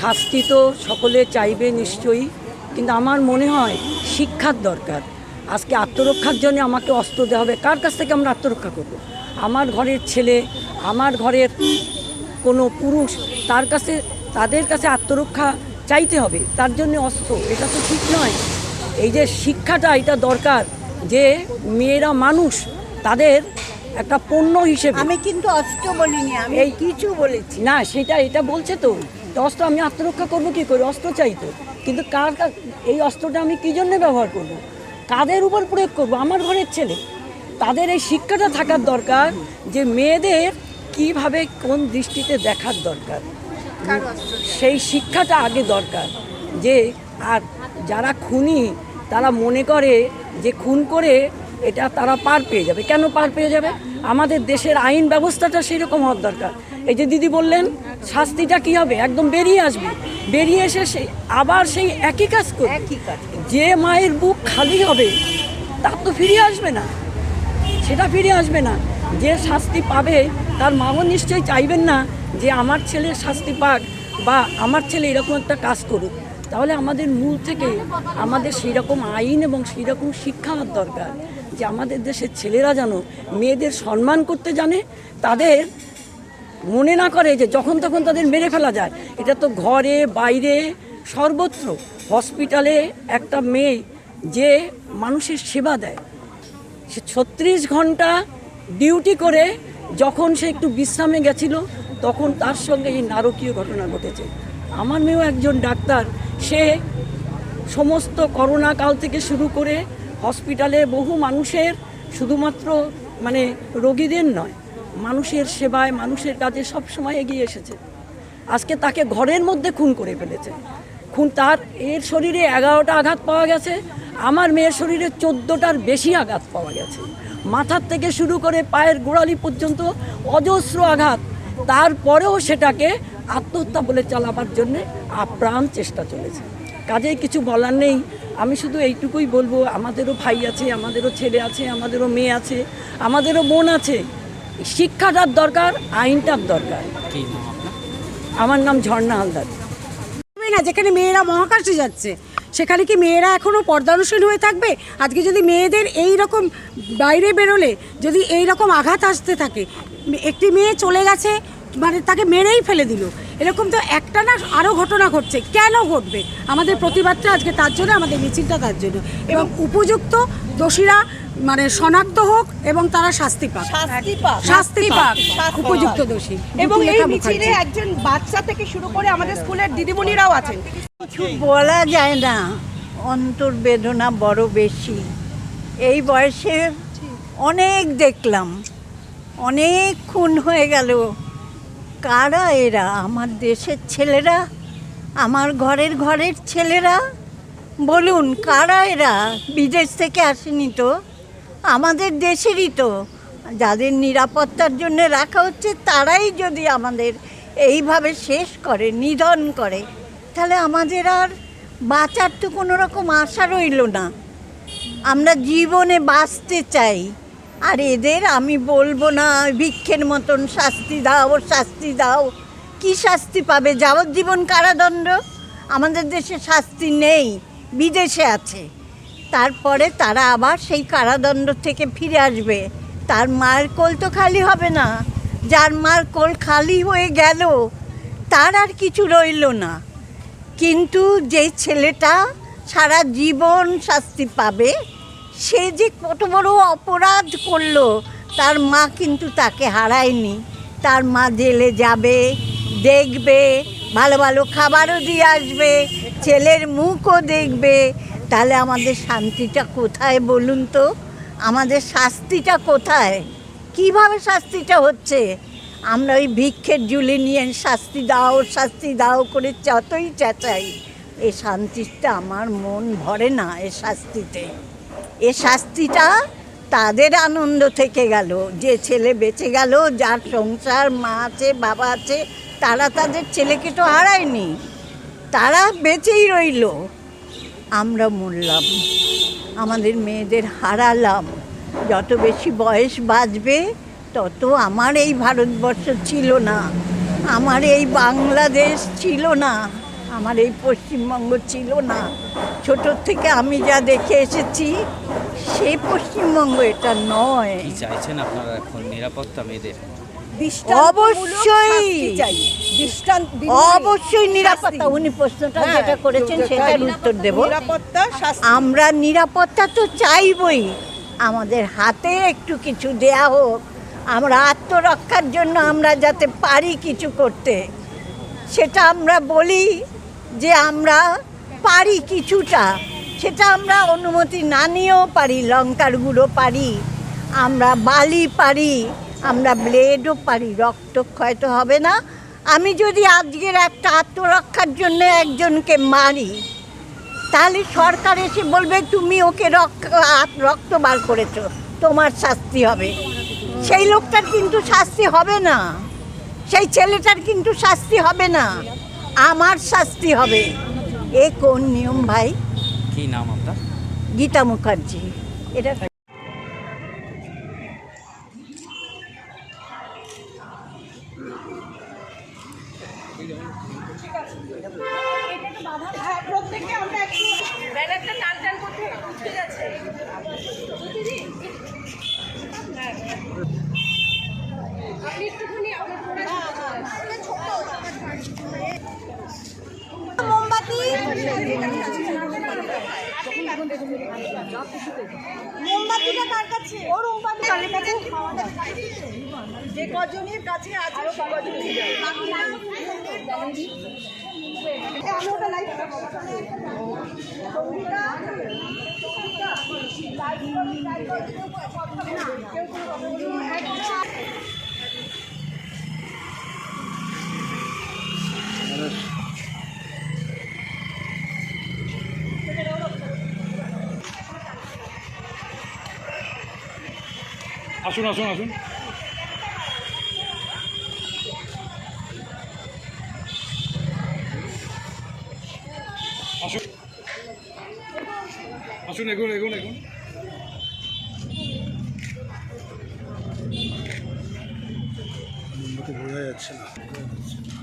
শাস্তি তো সকলে চাইবে নিশ্চয়ই কিন্তু আমার মনে হয় শিক্ষার দরকার। আজকে আত্মরক্ষার জন্য আমাকে অস্ত্র দেওয়া হবে। কার কাছ থেকে আমরা আত্মরক্ষা করব? আমার ঘরের ছেলে আমার ঘরের কোনো পুরুষ তার কাছে তাদের কাছে আত্মরক্ষা চাইতে হবে। তার জন্য অস্ত্র এটা তো ঠিক নয়। এই যে শিক্ষাটা এটা দরকার যে মেয়েরা মানুষ তাদের একটা পণ্য হিসেবে। আমি কিন্তু অস্ত্র বলিনি আমি এই- কিছু বলেছি। না সেটা এটা বলছে তো। তো অস্ত্র আমি আত্মরক্ষা করব কি করে? অস্ত্র চাই তো। কিন্তু কার এই অস্ত্রটা আমি কী জন্যে ব্যবহার করব? কাদের উপর প্রয়োগ করব? আমার ঘরের ছেলে। তাদের এই শিক্ষাটা থাকার দরকার যে মেয়েদের কীভাবে কোন দৃষ্টিতে দেখার দরকার। সেই শিক্ষাটা আগে দরকার। যে আর যারা খুনি তারা মনে করে যে খুন করে এটা তারা পার পেয়ে যাবে। কেন পার পেয়ে যাবে? আমাদের দেশের আইন ব্যবস্থাটা সেরকম হওয়ার দরকার। এই যে দিদি বললেন শাস্তিটা কি হবে? একদম বেরিয়ে আসবে। বেরিয়ে এসে সেই আবার সেই একই কাজ করবে। যে মায়ের বুক খালি হবে তার তো ফিরে আসবে না। সেটা ফিরে আসবে না। যে শাস্তি পাবে তার মাও নিশ্চয়ই চাইবেন না যে আমার ছেলে শাস্তি পাক বা আমার ছেলে এরকম একটা কাজ করুক। তাহলে আমাদের মূল থেকে আমাদের সেই রকম আইন এবং সেই রকম শিক্ষা হওয়ার দরকার যে আমাদের দেশের ছেলেরা যেন মেয়েদের সম্মান করতে জানে তাদের মনে না করে যে যখন তখন তাদের মেরে ফেলা যায়। এটা তো ঘরে, বাইরে, সর্বত্র। হসপিটালে একটা মেয়ে যে মানুষের সেবা দেয়। সে ছত্রিশ ঘণ্টা ডিউটি করে, যখন সে একটু বিশ্রামে গেছিল, তখন তার সঙ্গে এই নারকীয় ঘটনা ঘটেছে। আমার মেয়েও একজন ডাক্তার। সে সমস্ত করোনা কাল থেকে শুরু করে হসপিটালে বহু মানুষের, শুধুমাত্র মানে রোগীদের নয় মানুষের সেবায়, মানুষের কাজে সবসময় এগিয়ে এসেছে। আজকে তাকে ঘরের মধ্যে খুন করে ফেলেছে। খুন তার, এর শরীরে এগারোটা আঘাত পাওয়া গেছে, আমার মেয়ের শরীরে চোদ্দোটার বেশি আঘাত পাওয়া গেছে। মাথার থেকে শুরু করে পায়ের গোড়ালি পর্যন্ত অজস্র আঘাত। তারপরেও সেটাকে আত্মহত্যা বলে চালাবার জন্যে আপ্রাণ চেষ্টা চলেছে। কাজেই কিছু বলার নেই। আমি শুধু এইটুকুই বলব, আমাদেরও ভাই আছে, আমাদেরও ছেলে আছে, আমাদেরও মেয়ে আছে, আমাদেরও বোন আছে। শিক্ষাটার দরকার আইনটার দরকার। আমার নাম ঝর্ণা হালদার। না যেখানে মেয়েরা মহাকাশে যাচ্ছে সেখানে কি মেয়েরা এখনও পর্দানুশীল হয়ে থাকবে? আজকে যদি মেয়েদের এই রকম বাইরে বেরোলে যদি এই রকম আঘাত আসতে থাকে একটি মেয়ে চলে গেছে মানে তাকে মেরেই ফেলে দিল এরকম তো একটা না আরও ঘটনা ঘটছে। কেন ঘটবে? আমাদের প্রতিবাদটা আজকে তার জন্য আমাদের মিছিলটা তার জন্য। এবং উপযুক্ত দোষীরা মানে শনাক্ত হোক এবং তারা শাস্তি পাক। শাস্তি পাক। শাস্তি পাক। উপযুক্ত দোষী। এবং এই মিছিলে একজন বাচ্চা থেকে শুরু করে আমাদের স্কুলের দিদিমণিরাও আছেন। কিছু বলা যায় না। অন্তর বেদনা বড় বেশি। এই বয়সে অনেক দেখলাম। অনেক খুন হয়ে গেল। কারা এরা? আমার দেশের ছেলেরা? আমার ঘরের ঘরের ছেলেরা? বলুন কারা এরা? বিদেশ থেকে আসেনি তো? আমাদের দেশেরই তো। যাদের নিরাপত্তার জন্য রাখা হচ্ছে, তারাই যদি আমাদের এইভাবে শেষ করে, নিধন করে, তাহলে আমাদের আর বাঁচার তো কোনো রকম আশা রইল না। আমরা জীবনে বাঁচতে চাই। আর এদের আমি বলব না, ভিক্ষের মতন শাস্তি দাও ওর শাস্তি দাও। কি শাস্তি পাবে? যাবজ্জীবন কারাদণ্ড? আমাদের দেশে শাস্তি নেই, বিদেশে আছে। তারপরে তারা আবার সেই কারাদণ্ড থেকে ফিরে আসবে। তার মার কোল তো খালি হবে না। যার মার কোল খালি হয়ে গেল, তার আর কিছু রইল না। কিন্তু যে ছেলেটা সারা জীবন শাস্তি পাবে, সে যে কত বড় অপরাধ করল, তার মা কিন্তু তাকে হারায়নি। তার মা জেলে যাবে, দেখবে, ভালো ভালো খাবারও দিয়ে আসবে, ছেলের মুখও দেখবে তাহলে আমাদের শান্তিটা কোথায় বলুন তো? আমাদের শাস্তিটা কোথায়? কীভাবে শাস্তিটা হচ্ছে? আমরা ওই ভিক্ষের জুলি নিয়ে শাস্তি দাও শাস্তি দাও করে যতই চেঁচাই, এ শান্তিটা আমার মন ভরে না এ শাস্তিতে। এ শাস্তিটা তাদের আনন্দ থেকে গেল। যে ছেলে বেঁচে গেল, যার সংসার, মা আছে, বাবা আছে, তারা তাদের ছেলেকে তো হারায়নি। তারা বেঁচেই রইল। আমরা মরলাম। আমাদের মেয়েদের হারালাম। যত বেশি বয়স বাঁচবে, তত আমার এই ভারতবর্ষ ছিল না। আমার এই বাংলাদেশ ছিল না। আমার এই পশ্চিমবঙ্গ ছিল না। ছোট থেকে আমি যা দেখে এসেছি সেই পশ্চিমবঙ্গ এটা নয়। চাইছেন আপনারা এখন? নিরাপত্তা মেয়েদের? অবশ্যই। অবশ্যই নিরাপত্তা। উনি প্রশ্নটা হ্যাঁ, যেটা করেছেন সেটার উত্তর দেব। আমরা নিরাপত্তা তো চাইবই। আমাদের হাতে একটু কিছু দেয়া হোক। আমরা আত্মরক্ষার জন্য আমরা যাতে পারি কিছু করতে। সেটা আমরা বলি যে আমরা পারি কিছুটা। সেটা আমরা অনুমতি না নিয়েও পারি লঙ্কার গুঁড়ো পারি আমরা বালি পারি আমরা ব্লেডও পারি রক্তক্ষয় তো হবে না। আমি যদি আজকের একটা আত্মরক্ষার জন্য একজনকে মারি তাহলে সরকার এসে বলবে তুমি ওকে রক্ত রক্ত বার করেছ তোমার শাস্তি হবে। সেই লোকটার কিন্তু শাস্তি হবে না। সেই ছেলেটার কিন্তু শাস্তি হবে না। আমার শাস্তি হবে। এ কোন নিয়ম ভাই? কি নাম আপনার? গীতা মুখার্জি। এটা আপনি একটুখানি মোমবাতি? মোমবাতিটা কার কাছে? ওর মোমবাতি কার কাছে? যে কজনের কাছে আছে আসুন আসুন আসুন। আসুন এগুন এগুন এগুন। বোঝা যাচ্ছে না।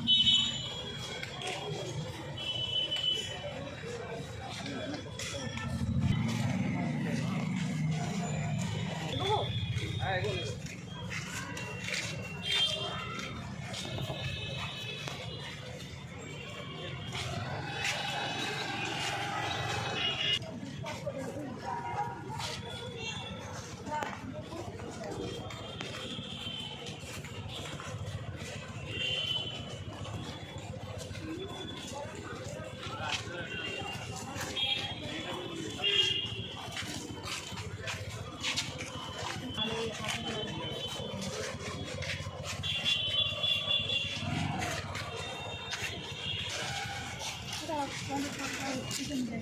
지금 네.